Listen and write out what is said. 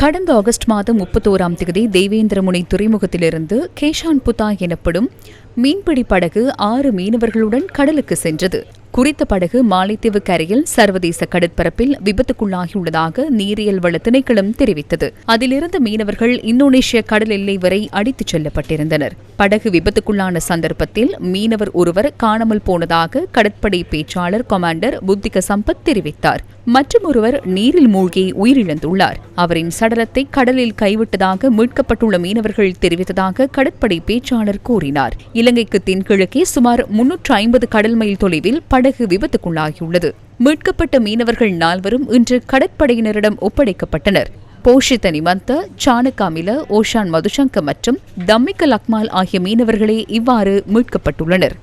கடந்த ஆகஸ்ட் மாதம் முப்பத்தோராம் தேதி தேவேந்திரமுனை துறைமுகத்திலிருந்து கேஷான் புத்தா எனப்படும் மீன்பிடி படகு ஆறு மீனவர்களுடன் கடலுக்கு சென்றது. குறித்த படகு மாலைத்தீவு கரையில் சர்வதேச கடற்பரப்பில் விபத்துக்குள்ளாகியுள்ளதாக நீரியல் வள திணைக்களம் தெரிவித்தது. அதிலிருந்து மீனவர்கள் இந்தோனேஷிய கடல் எல்லை வரை அடித்துச் செல்லப்பட்டிருந்தனர். படகு விபத்துக்குள்ளான சந்தர்ப்பத்தில் மீனவர் ஒருவர் காணாமல் போனதாக கடற்படை பேச்சாளர் கமாண்டர் புத்திக சம்பத் தெரிவித்தார். மற்றும் ஒருவர் நீரில் மூழ்கி உயிரிழந்துள்ளார். அவரின் சடலத்தை கடலில் கைவிட்டதாக மீட்கப்பட்டுள்ள மீனவர்கள் தெரிவித்ததாக கடற்படை பேச்சாளர் கூறினார். இலங்கைக்கு தென்கிழக்கே சுமார் முன்னூற்று ஐம்பது கடல் மைல் தொலைவில் படகு விபத்துக்குள்ளாகியுள்ளது. மீட்கப்பட்ட மீனவர்கள் நால்வரும் இன்று கடற்படையினரிடம் ஒப்படைக்கப்பட்டனர். போஷித நிமந்த சாணக்காமில ஓஷான் மதுசங்க மற்றும் தம்மிக்க லக்மால் ஆகிய மீனவர்களே இவ்வாறு மீட்கப்பட்டுள்ளனர்.